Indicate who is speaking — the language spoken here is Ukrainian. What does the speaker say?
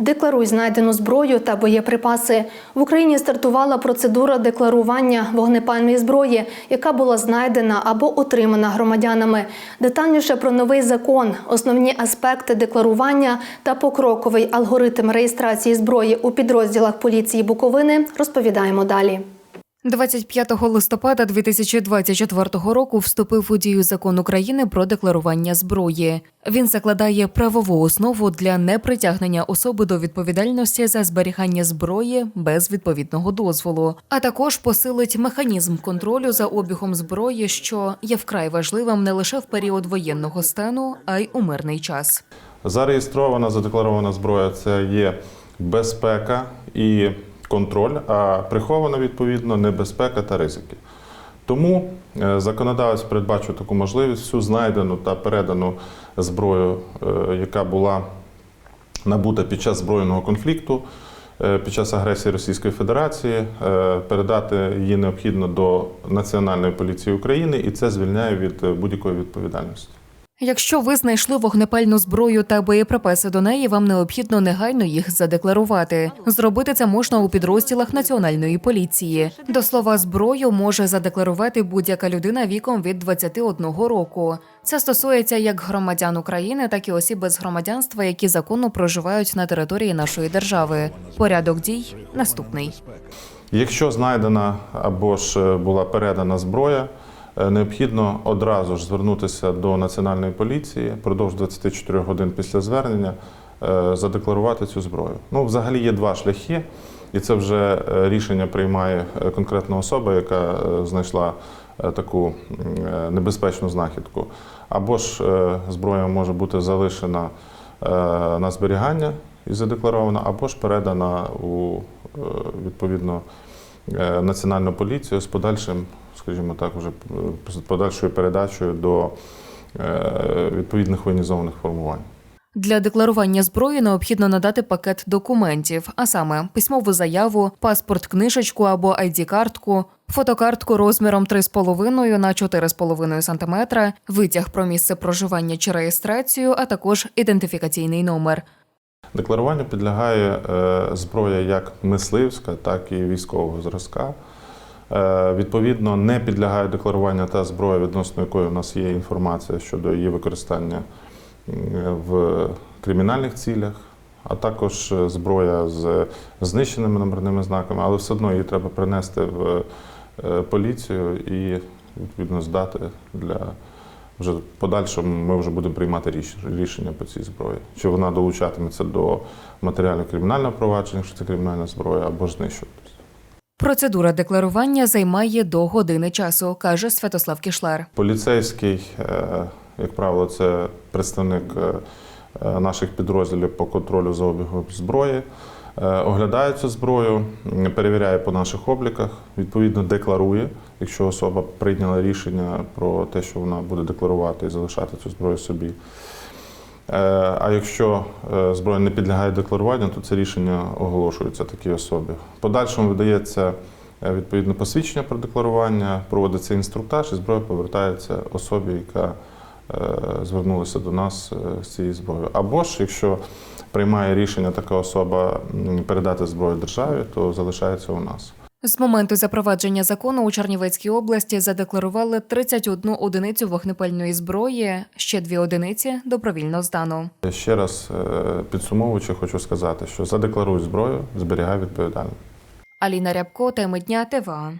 Speaker 1: Декларуй знайдену зброю та боєприпаси. В Україні стартувала процедура декларування вогнепальної зброї, яка була знайдена або отримана громадянами. Детальніше про новий закон, основні аспекти декларування та покроковий алгоритм реєстрації зброї у підрозділах поліції Буковини розповідаємо далі.
Speaker 2: 25 листопада 2024 року вступив у дію закон України про декларування зброї. Він закладає правову основу для непритягнення особи до відповідальності за зберігання зброї без відповідного дозволу, а також посилить механізм контролю за обігом зброї, що є вкрай важливим не лише в період воєнного стану, а й у мирний час.
Speaker 3: Зареєстрована, задекларована зброя це є безпека і контроль, а прихована відповідно небезпека та ризики. Тому е, законодавець передбачив таку можливість всю знайдену та передану зброю, е, яка була набута під час збройного конфлікту, е, під час агресії Російської Федерації, передати її необхідно до Національної поліції України, і це звільняє від будь-якої відповідальності.
Speaker 2: Якщо ви знайшли вогнепальну зброю та боєприпаси до неї, вам необхідно негайно їх задекларувати. Зробити це можна у підрозділах національної поліції. До слова, зброю може задекларувати будь-яка людина віком від 21 року. Це стосується як громадян України, так і осіб без громадянства, які законно проживають на території нашої держави. Порядок дій наступний.
Speaker 3: Якщо знайдена або ж е, була передана зброя, необхідно одразу ж звернутися до Національної поліції продовж 24 годин після звернення, е, задекларувати цю зброю. Ну, взагалі є два шляхи, і це вже е, рішення приймає е, конкретна особа, яка е, знайшла е, таку е, небезпечну знахідку. Або ж е, зброя може бути залишена е, на зберігання і задекларована, або ж передана у е, відповідно е, національну поліцію з подальшим, скажімо так, вже е, з подальшою передачею до е, відповідних воєнізованих формувань.
Speaker 2: Для декларування зброї необхідно надати пакет документів, а саме письмову заяву, паспорт, книжечку або ID-картку, фотокартку розміром 3,5 на 4,5 см, витяг про місце проживання чи реєстрацію, а також ідентифікаційний номер.
Speaker 3: Декларуванню підлягає е, зброя як мисливська, так і військового зразка. Е, Відповідно, не підлягає декларуванню та зброя, відносно якої у нас є інформація щодо її використання в кримінальних цілях, а також е, зброя з знищеними номерними знаками, але все одно її треба принести в поліцію і відповідно здати для вже подальшому ми вже будемо приймати рішення по цій зброї. Чи вона долучатиметься до матеріально кримінального провадження, якщо це кримінальна зброя, або ж знищуватися.
Speaker 2: Процедура декларування займає до години часу, каже Святослав Кішлар.
Speaker 3: Поліцейський, е, як правило, це представник е, е, наших підрозділів по контролю за обігом зброї. Е, Оглядає цю зброю, перевіряє по наших обліках, відповідно декларує, якщо особа прийняла рішення про те, що вона буде декларувати і залишати цю зброю собі. Е, А якщо е, зброя не підлягає декларуванню, то це рішення оголошується такій особі. Подальшому видається відповідне посвідчення про декларування, проводиться інструктаж, і зброя повертається особі, яка е, звернулася до нас е, з цією зброєю. Або ж, якщо приймає рішення така особа передати зброю державі, то залишається у нас.
Speaker 2: З моменту запровадження закону у Чернівецькій області задекларували 31 одиницю вогнепальної зброї, ще дві одиниці добровільно здано.
Speaker 3: Ще раз е, підсумовуючи, хочу сказати, що задекларуй зброю, зберігай відповідальність.
Speaker 2: Аліна Рябко, теми дня ТВА.